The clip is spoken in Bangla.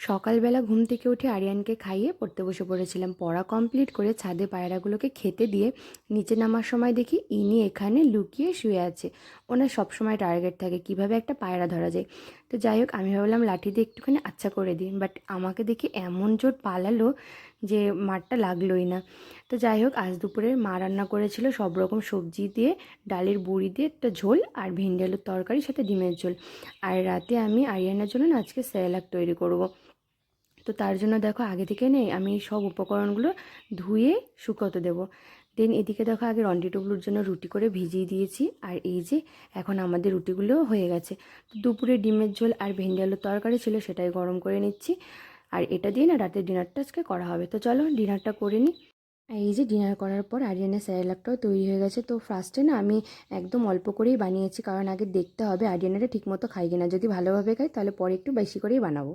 সকালবেলা ঘুম থেকে উঠে আরিয়ানকে খাইয়ে পড়তে বসে পড়েছিলাম। পড়া কমপ্লিট করে ছাদে পায়রাগুলোকে খেতে দিয়ে নিচে নামার সময় দেখি ইনি এখানে লুকিয়ে শুয়ে আছে। ওনার সবসময় টার্গেট থাকে কীভাবে একটা পায়রা ধরা যায়। তো যাই হোক, আমি ভাবলাম লাঠি দিয়ে একটুখানি আচ্ছা করে দিই বাট আমাকে দেখি এমন জোর পালালো যে মারটা লাগলোই না। তো যাই হোক, আজ দুপুরে মা রান্না করেছিল সব রকম সবজি দিয়ে, ডালের বুড়ি দিয়ে একটা ঝোল আর ভেন্ডি আলুর তরকারি সাথে ডিমের ঝোল। আর রাতে আমি আরিয়ানার জন্য আজকে স্যালাড তৈরি করব। তো তার জন্য দেখো আগে থেকে নেই, আমি সব উপকরণগুলো ধুয়ে শুকোতে দেবো। দেন এদিকে দেখো আগে রন্ডি টুকলুর জন্য রুটি করে ভিজিয়ে দিয়েছি, আর এই যে এখন আমাদের রুটিগুলো হয়ে গেছে। তো দুপুরে ডিমের ঝোল আর ভেন্ডি আলুর তরকারি ছিল সেটাই গরম করে নিচ্ছি। আর এটা দিয়ে না রাতের ডিনারটা আজকে করা হবে। তো চলো ডিনারটা করে নিই। আর এই যে ডিনার করার পর আরিয়ানের স্যারেলাকটাও তৈরি হয়ে গেছে। তো ফার্স্টে না আমি একদম অল্প করেই বানিয়েছি, কারণ আগে দেখতে হবে আরিয়ানাটা ঠিকমতো খাই কিনা। যদি ভালোভাবে খাই তাহলে পরে একটু বেশি করেই বানাবো।